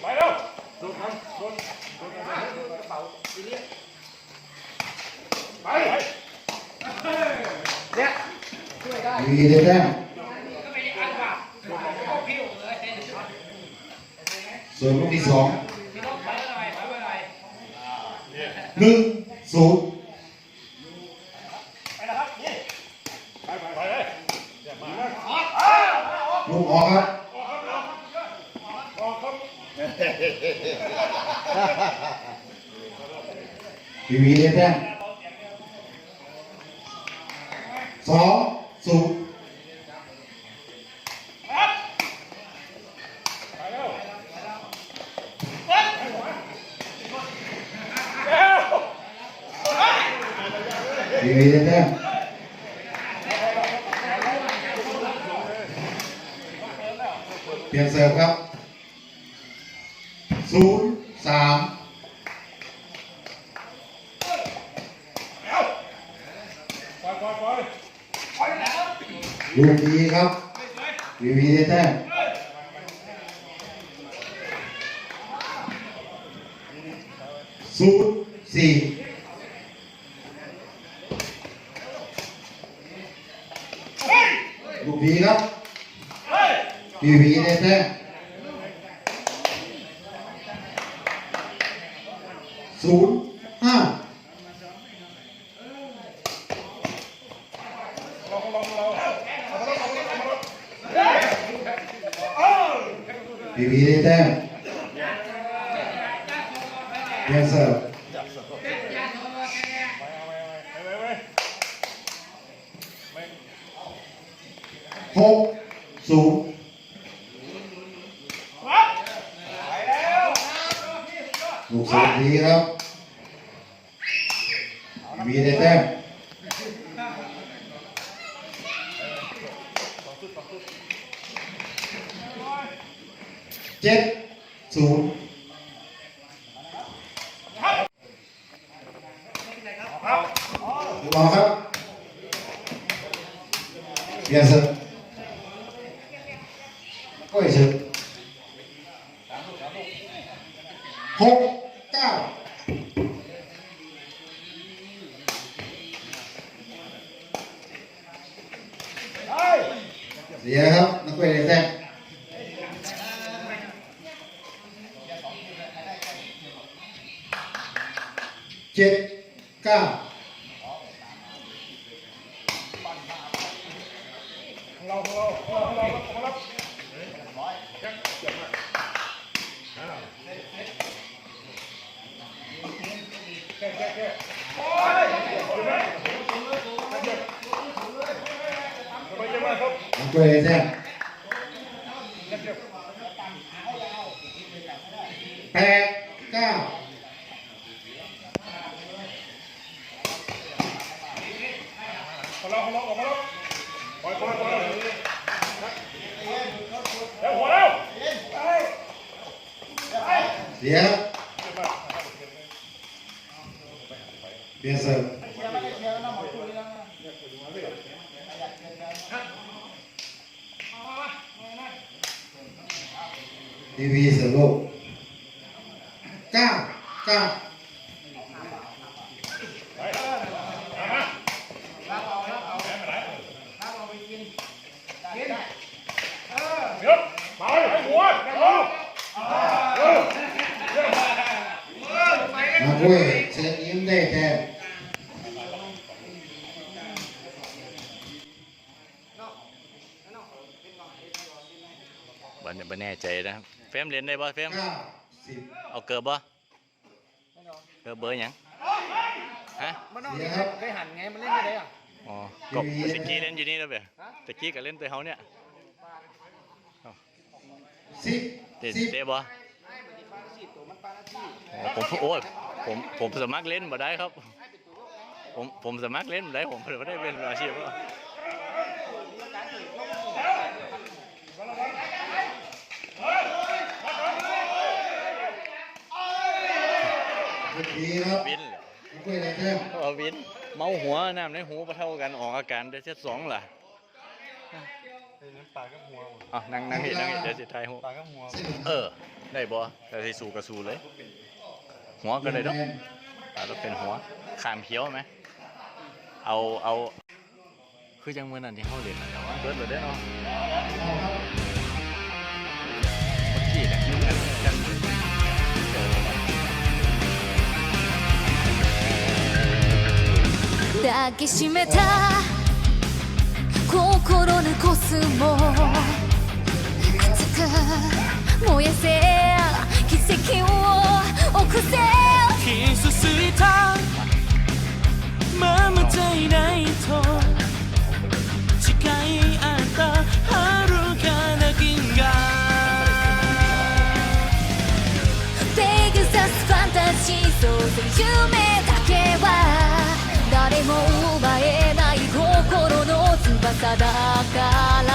ไปเร็วมีได้แต้ส่วนลูกที่สองหนึ่งศูนย์ ไปนะครับนี่ไปไปไปเลยเดี๋ยวมาแล้ว ลูกออกครับ ออกครับ ทีวีได้แต้มสองศูนย์ ศูนย์สามลูกดีครับทีวีได้แต้มศูนย์สี่ลูกดีครับเฮ้ยทีวีได้แต้ม ลงเออทีวีได้แต้มเปลี่ยนเสิร์ฟหกศูนย์ลูกเสิร์ฟดีครับ ทีวีได้แต้มเจ็ดศูนย์ครับดูบอลครับเปลี่ยนเสิร์ฟก็อีกเสิร์ฟหกเก้า เสียวครับนักเวทแต้มเจ็ดเก้าเราเราเราเรา ากครับ นักเตะได้แต้ม เก็บเก็บ แปดเก้า ของเราของเราออกมาแล้วปล่อยปล่อยปล่อยแล้วหัวแล้ว เสียเปลี่ยนเสิร์ฟ ทีวีเสิร์ฟโลกเก้าเก้าไปมาเดี๋ยวไปให้หัวเร็วเร็วนักเว้ยเชิญยิ้มได้แต้มบันบันแน่ใจนะครับเฟ รมเรียนได้บ่เฟรมเก้าสิบเอาเกิบบ่เกิบเบอร์หยังฮะเสียครับเคยหันไงมันเล่นไม่ได้อะอ๋อก็ตะกี้เล่นอยู่นี่แล้วเบ่ตะกี้ก็เล่นตัวเฮาเนี่ยสิบเตะสิบเตะบ่อ๋อผมโอ้ยผมผมสมัครเล่นบ่ได้ครับ ผมผมสมัครเล่นบ่ได้ผมบ่ได้เป็นอาชีพ ว่าดีครับวินเหรอนักเว้ยได้แต้มเอาวิน เมาหัวน้ำในหูบ่เท่ากันออกอาการได้เซตสองล่ะปากกับหัวอ๋อนั่งนั่งนี่นั่งนี่เดี๋ยวจะทายหัวปากกับหัวเส้นหนึ่งเออ ได้บ่แต่สิสู้ก็สู้เลย หัวก็ได้ดอกแดงอ่าแล้วเป็นหัวขามเขียวไหมเอาเอาคือจังมื้อนั้นที่เฮาเล่นน่ะแต่ว่าเบิดเลยได้อเนาะ 抱きしめた心のコスモ I'm not la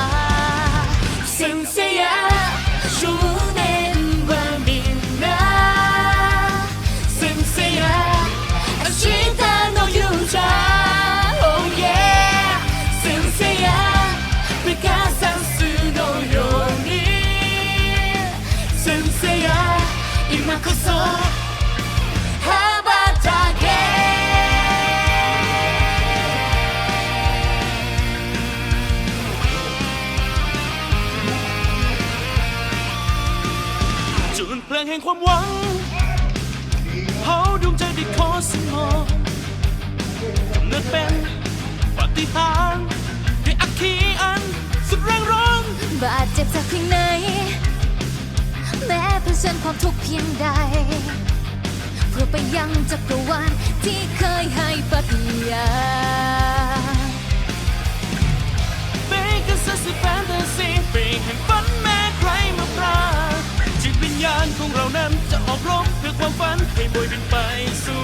จ็บจากเพียงไหน แม้เผชิญความทุกข์เพียงใด เพื่อไปยังจักรวาลที่เคยให้ปฏิญาณเบกัสสแฟนตาซีปีแห่งฝันแม้ใครมาพรากจิตวิญญาณของเรานั้นจะออกรบเพื่อความฝันให้บอยบินไปสู่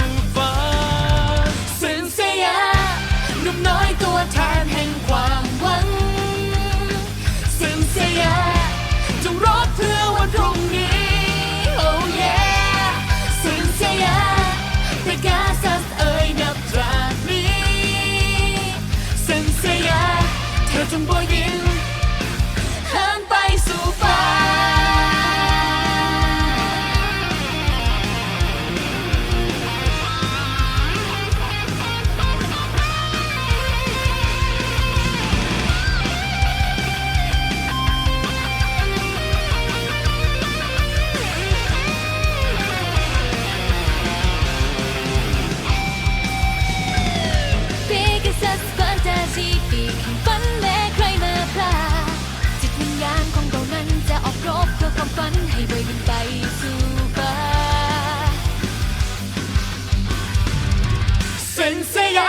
เธ นให้ไวบินไปสู่ฟ้าเซนเซีย